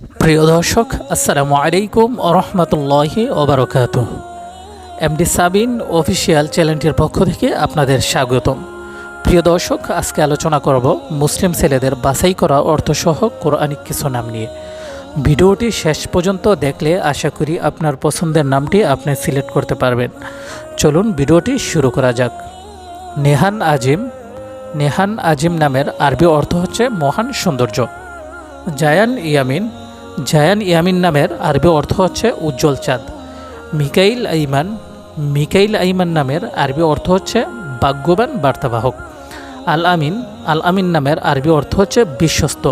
প্রিয় দর্শক, আসসালামু আলাইকুম রহমতুল্লাহি ওবরকাত এমডি সাবিন অফিসিয়াল চ্যানেলটির পক্ষ থেকে আপনাদের স্বাগতম। প্রিয় দর্শক, আজকে আলোচনা করব মুসলিম ছেলেদের বাছাই করা অর্থসহ কোরআনিক কিছু নাম নিয়ে। ভিডিওটি শেষ পর্যন্ত দেখলে আশা করি আপনার পছন্দের নামটি আপনি সিলেক্ট করতে পারবেন। চলুন ভিডিওটি শুরু করা যাক। নেহান আজিম। নেহান আজিম নামের আরবি অর্থ হচ্ছে মহান সৌন্দর্য। জায়ান ইয়ামিন। জায়ান ইয়ামিন নামের আরবি অর্থ হচ্ছে উজ্জ্বল চাঁদ। মিকাইল আইমান মিকাইল আইমান নামের আরবি অর্থ হচ্ছে ভাগ্যবান বার্তাবাহক। আল আমিন আল আমিন নামের আরবি অর্থ হচ্ছে বিশ্বস্ত।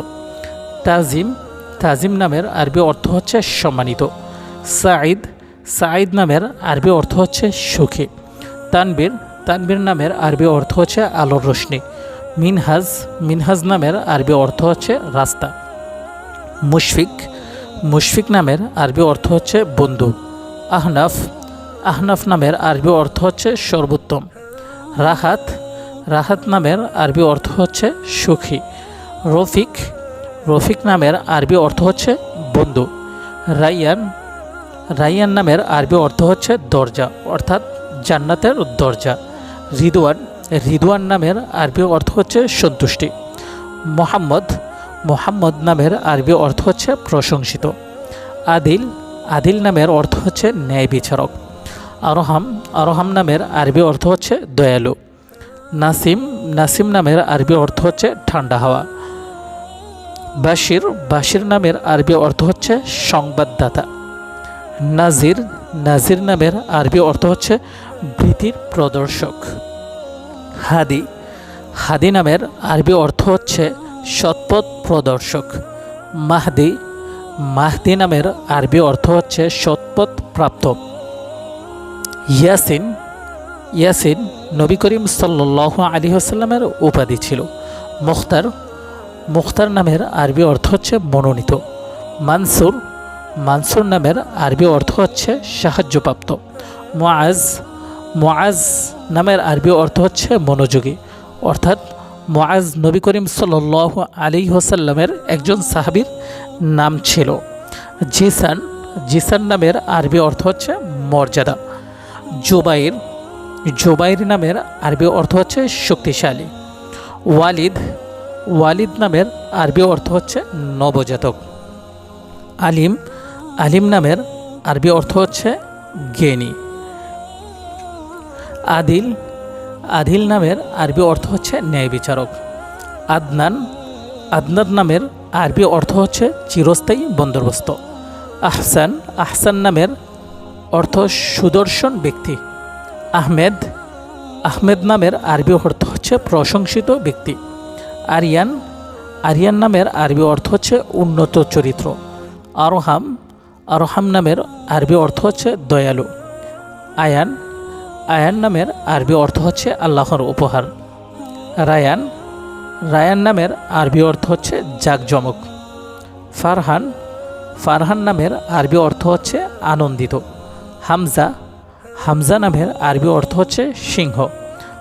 তাজিম তাজিম নামের আরবি অর্থ হচ্ছে সম্মানিত। সাঈদ সাঈদ নামের আরবি অর্থ হচ্ছে সুখী। তানবীর তানবীর নামের আরবি অর্থ হচ্ছে আলোর রশ্মি মিনহাজ মিনহাজ নামের আরবি অর্থ হচ্ছে রাস্তা। মুশফিক মুশফিক নামের আরবি অর্থ হচ্ছে বন্ধু আহনাফ আহনাফ নামের আরবি অর্থ হচ্ছে সর্বোত্তম। রাহাত রাহাত নামের আরবি অর্থ হচ্ছে সুখী। রফিক রফিক নামের আরবি অর্থ হচ্ছে বন্ধু। রাইয়ান রাইয়ান নামের আরবি অর্থ হচ্ছে দরজা, অর্থাৎ জান্নাতের দরজা। রিদওয়ান রিদওয়ান নামের আরবি অর্থ হচ্ছে সন্তুষ্টি। মোহাম্মদ মোহাম্মদ নামের আরবি অর্থ হচ্ছে প্রশংসিত। আদিল আদিল নামের অর্থ হচ্ছে ন্যায় বিচারক। আরহাম আরহাম নামের আরবি অর্থ হচ্ছে দয়ালু। নাসিম নাসিম নামের আরবি অর্থ হচ্ছে ঠান্ডা হাওয়া। বাশির বাশির নামের আরবি অর্থ হচ্ছে সংবাদদাতা। নাজির নাজির নামের আরবি অর্থ হচ্ছে ভীতির প্রদর্শক। হাদি হাদি নামের আরবি অর্থ হচ্ছে সৎপথ প্রদর্শক। মাহদি মাহদি নামের আরবি অর্থ হচ্ছে সৎপথ প্রাপ্ত। ইয়াসিন ইয়াসিন নবী করিম সাল্লাহ আলী আসাল্লামের উপাধি ছিল। মুখতার মুখতার নামের আরবি অর্থ হচ্ছে মনোনীত। মানসুর মানসুর নামের আরবি অর্থ হচ্ছে সাহায্যপ্রাপ্ত। মোয়াজ মোয়াজ নামের আরবি অর্থ হচ্ছে মনোযোগী। অর্থাৎ মোয়াজ নবী করিম সাল আলী হোসাল্লামের একজন সাহাবির নাম ছিল। জিসান জিসান নামের আরবি অর্থ হচ্ছে মর্যাদা। জোবাইর জোবাইর নামের আরবি অর্থ হচ্ছে শক্তিশালী। ওয়ালিদ ওয়ালিদ নামের আরবি অর্থ হচ্ছে নবজাতক। আলিম আলিম নামের আরবি অর্থ হচ্ছে জ্ঞানী। আদিল আদিল নামের আরবি অর্থ হচ্ছে ন্যায় বিচারক। আদনান আদনান নামের আরবি অর্থ হচ্ছে চিরস্থায়ী বন্দোবস্ত। আহসান আহসান নামের অর্থ সুদর্শন ব্যক্তি। আহমেদ আহমেদ নামের আরবি অর্থ হচ্ছে প্রশংসিত ব্যক্তি। আরিয়ান আরিয়ান নামের আরবি অর্থ হচ্ছে উন্নত চরিত্র। আরোহাম আরোহাম নামের আরবি অর্থ হচ্ছে দয়ালু। আয়ান আয়ান নামের আরবি অর্থ হচ্ছে আল্লাহর উপহার। রায়ান রায়ান নামের আরবি অর্থ হচ্ছে জাকজমক। ফারহান ফারহান নামের আরবি অর্থ হচ্ছে আনন্দিত। হামজা হামজা নামের আরবি অর্থ হচ্ছে সিংহ।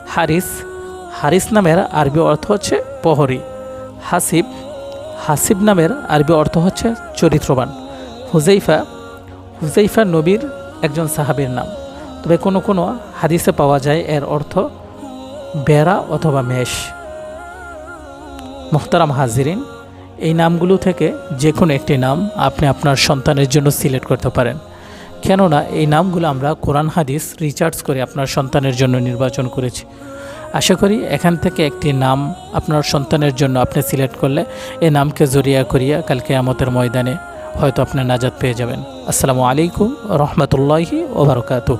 হারিস হারিস নামের আরবি অর্থ হচ্ছে প্রহরী। হাসিব হাসিব নামের আরবি অর্থ হচ্ছে চরিত্রবান। হুজাইফা হুজাইফা নবীর একজন সাহাবীর নাম। তবে কোনো কোনো হাদিসে পাওয়া যায় এর অর্থ বেড়া অথবা মেষ। মোহতারাম হাজিরিন, এই নামগুলো থেকে যে কোনো একটি নাম আপনি আপনার সন্তানের জন্য সিলেক্ট করতে পারেন। কেননা এই নামগুলো আমরা কোরআন হাদিস রিচার্জ করে আপনার সন্তানের জন্য নির্বাচন করেছি। আশা করি এখান থেকে একটি নাম আপনার সন্তানের জন্য আপনি সিলেক্ট করলে এই নামকে জড়িয়া করিয়া কালকে আমতের ময়দানে হয়তো আপনি নাজাদ পেয়ে যাবেন। আসসালামু আলাইকুম রহমতুল্লাহি ওবরকাতু